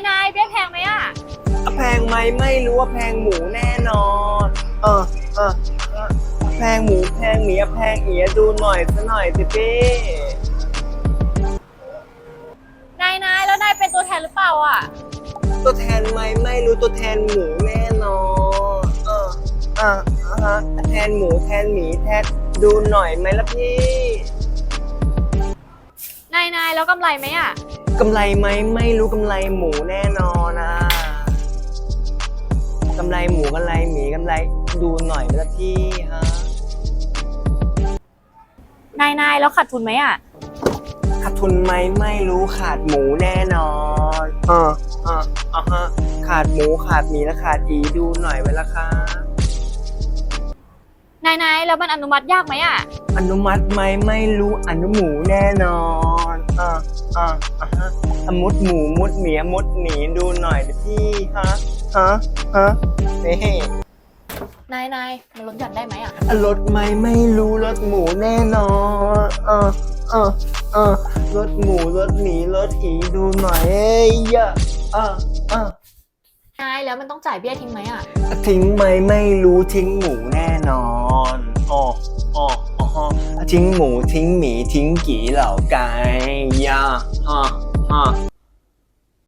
ายนายเบี้ยแพงไหมอะ แพงไหมไม่รู้ว่าแพงหมูแน่นอน เออเออเออแพงหมูแพงหมีอะแพงเอียดูหน่อยซะหน่อยสิพี่นายนายแล้วนายเป็นตัวแทนหรือเปล่าอะ ตัวแทนไหมไม่รู้ตัวแทนหมูแน่นอนเอออะอะฮะแทนหมูแทนหมีแทนดูหน่อยไหมล่ะพี่ นายนายแล้วกำไรไหมอะ กำไรไหมไม่รู้กำไรหมูแน่นอนนะกำไรหมูกำไรหมีกำไรดูหน่อยไหมล่ะพี่ฮะนายนายแล้วขาดทุนไหมอะ ขาดทุนไหมไม่รู้ขาดหมูแน่นอนเออเอออะฮะขาดหมูขาดหมีและขาดอีดูหน่อยไว้ละคะนายนายแล้วมันอนุมัติยากไหมอะ อนุมัติไหมไม่รู้อนุหมูแน่นอนอะ อะอะฮะอะมุดหมูมุดหมีมุดหมีดูหน่อยดิพี่ฮะฮะฮะนี่นายนายมันลดหย่อนได้ไหมอะรถไหมไม่รู้รถหมูแน่นอนเออเออเออรถหมูรถหมีรถอีดูหน่อยเอ้ยเยอะเออเออนายแล้วมันต้องจ่ายเบี้ยทิ้งไหมอะ ทิ้งไหมไม่รู้ทิ้งหมูแน่นอน ทิ้งหมูทิ้งหมีทิ้งกี่เหล่าไก่ยาฮะฮะ